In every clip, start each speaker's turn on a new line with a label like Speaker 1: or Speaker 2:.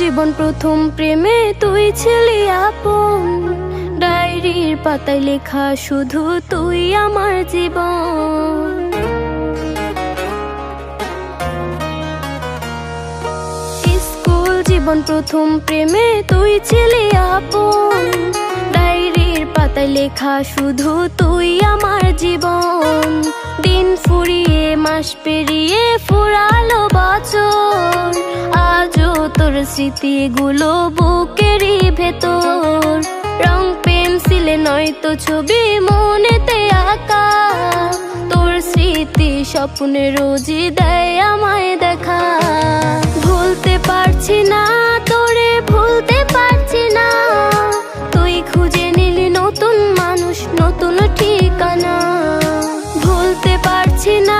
Speaker 1: জীবন প্রথম প্রেমে তুই ছিলি আপন। ডায়েরির পাতায় লেখা শুধু তুই আমার জীবন। স্কুল জীবন প্রথম প্রেমে তুই ছিলি আপন। ডায়েরির পাতায় লেখা শুধু তুই আমার জীবন। দিন ফুরিয়ে, মাস পেরিয়ে, ফুরালো আজও তোর স্মৃতিগুলো বুকেরই ভেতর। রং পেন্সিলে নয়তো ছবি মনেতে আঁকা। তোর স্মৃতি স্বপ্নে রোজই দেয় আমায় দেখা। ভুলতে পারছি না, তোরে ভুলতে পারছি না। তুই খুঁজে নিলি নতুন মানুষ, নতুন ঠিকানা। ভুলতে পারছি না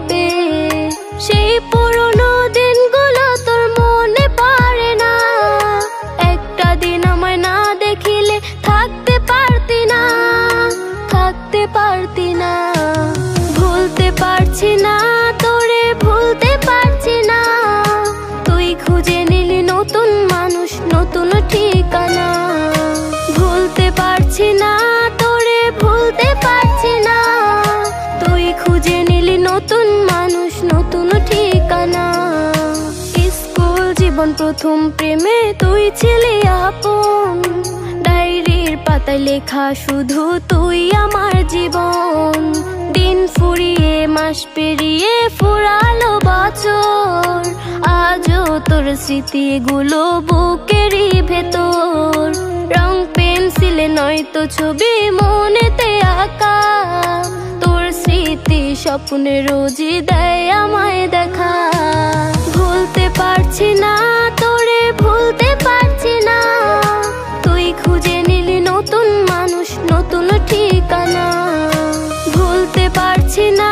Speaker 1: পারছি না, তোরে ভুলতে পারছি না। তুই খুঁজে নিলি নতুন মানুষ, নতুন ঠিকানা। স্কুল জীবন প্রথম প্রেমে তুই ছিলি আপন। ডায়েরির পাতায় লেখা শুধু তুই আমার জীবন। দিন ফুরিয়ে, মাস পেরিয়ে তোর স্মৃতিগুলো বুকেরই ভেতর। রং পেন্সিলে নয়তো ছবি মনেতে আঁকা। তোর স্মৃতি স্বপ্নে রোজই দেয় আমায় দেখা। ভুলতে পারছি না, তোরে ভুলতে পারছি না। তুই খুঁজে নিলি নতুন মানুষ, নতুন ঠিকানা। ভুলতে পারছি না